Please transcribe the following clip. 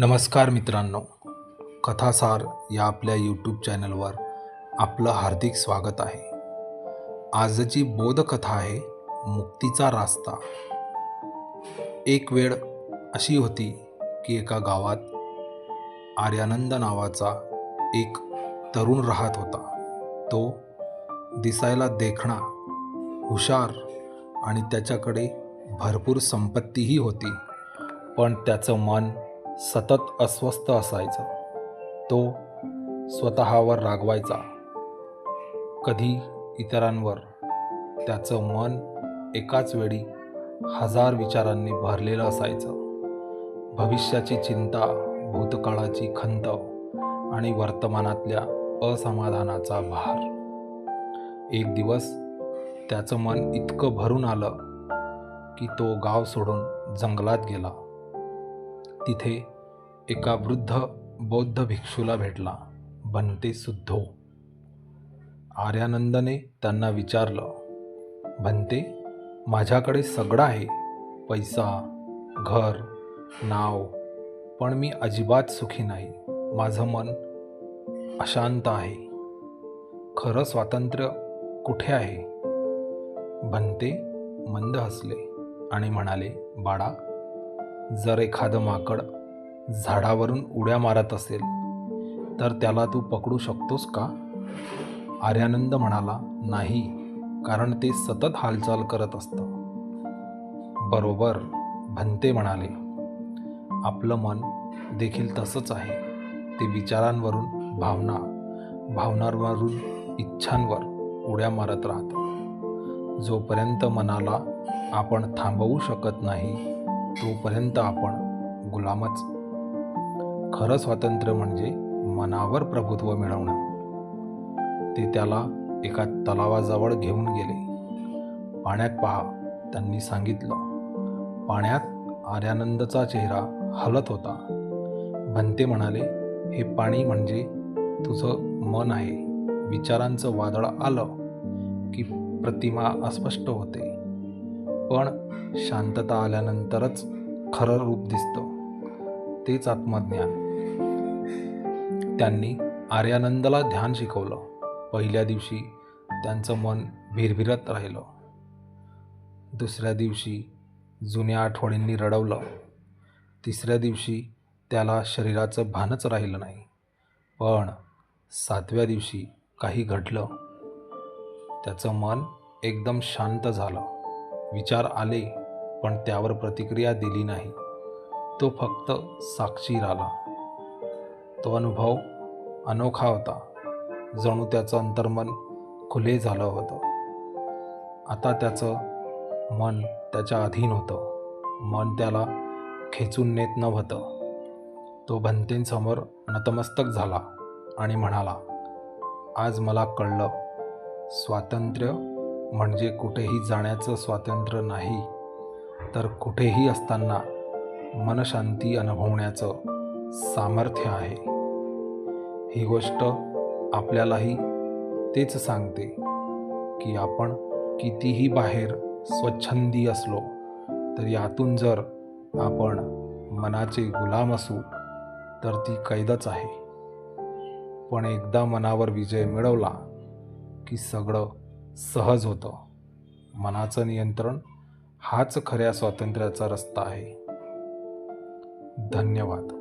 नमस्कार मित्रांनो. कथासार या आपल्या यूट्यूब चॅनलवर आपलं हार्दिक स्वागत आहे. आजची बोधकथा आहे मुक्तीचा रास्ता. एक वेळ अशी होती की एका गावात आर्यानंद नावाचा एक तरुण राहत होता. तो दिसायला देखणा हुशार आणि त्याच्याकडे भरपूर संपत्तीही होती. पण त्याचं मन सतत अस्वस्थ असायचं. तो स्वतःवर रागवायचा. कधी इतरांवर त्याचं मन एकाच वेळी हजार विचारांनी भरलेलं असायचं. भविष्याची चिंता भूतकाळाची खंत आणि वर्तमानातल्या असमाधानाचा भार. एक दिवस त्याचं मन इतकं भरून आलं की तो गाव सोडून जंगलात गेला. तिथे एका वृद्ध बौद्ध भिक्षूला भेटला बनते सुद्धो आर्यानंदने त्यांना विचारलं भंते माझ्याकडे सगळं आहे पैसा घर नाव पण मी अजिबात सुखी नाही माझं मन अशांत आहे. खरं स्वातंत्र्य कुठे आहे? भंते मंद हसले आणि म्हणाले बाळा जर एखादं माकड झाडावरून उड्या मारत असेल तर त्याला तू पकडू शकतोस का? आर्यानंद म्हणाला नाही कारण ते सतत हालचाल करत असतं. बरोबर भंते म्हणाले. आपलं मन देखील तसंच आहे. ते विचारांवरून भावना भावनांवरून इच्छांवर उड्या मारत राहतं. जोपर्यंत मनाला आपण थांबवू शकत नाही तोपर्यंत आपण गुलामच. खरं स्वातंत्र्य म्हणजे मनावर प्रभुत्व मिळवणं. ते त्याला एका तलावाजवळ घेऊन गेले. पाण्यात पहा त्यांनी सांगितलं. पाण्यात आर्यानंदचा चेहरा हलत होता. भंते म्हणाले हे पाणी म्हणजे तुझं मन आहे. विचारांचं वादळ आलं की प्रतिमा अस्पष्ट होते. पण शांतता आल्यानंतरच खरं रूप दिसतं. तेच आत्मज्ञान. त्यांनी आर्यानंदला ध्यान शिकवलं. पहिल्या दिवशी त्यांचं मन भिरभिरत राहिलं. दुसऱ्या दिवशी जुन्या आठवणींनी रडवलं. तिसऱ्या दिवशी त्याला शरीराचं भानच राहिलं नाही. पण सातव्या दिवशी काही घडलं. त्याचं मन एकदम शांत झालं. विचार आले. पण त्यावर प्रतिक्रिया दिली नाही. तो फक्त साक्षी राहिला तो अनुभव अनोखा होता. जणू त्याचं अंतर्मन खुले झालं होतं. आता त्याचं मन त्याच्या अधीन होतं. मन त्याला खेचून नेत नव्हतं. तो भंतेंसमोर नतमस्तक झाला आणि म्हणाला आज मला कळलं. स्वातंत्र्य म्हणजे कुठेही जाण्याचं स्वातंत्र्य नाही. तर कुठेही असताना मनशांती अनुभवण्याचं सामर्थ्य आहे. ही गोष्ट आपल्यालाही तेच सांगते की आपण कितीही बाहेर स्वच्छंदी असलो तर यातून जर आपण मनाचे गुलाम असू तर ती कैदच आहे. पण एकदा मनावर विजय मिळवला की सगळं सहज होतं. मनाचं नियंत्रण हाच खऱ्या स्वातंत्र्याचा रस्ता आहे. धन्यवाद.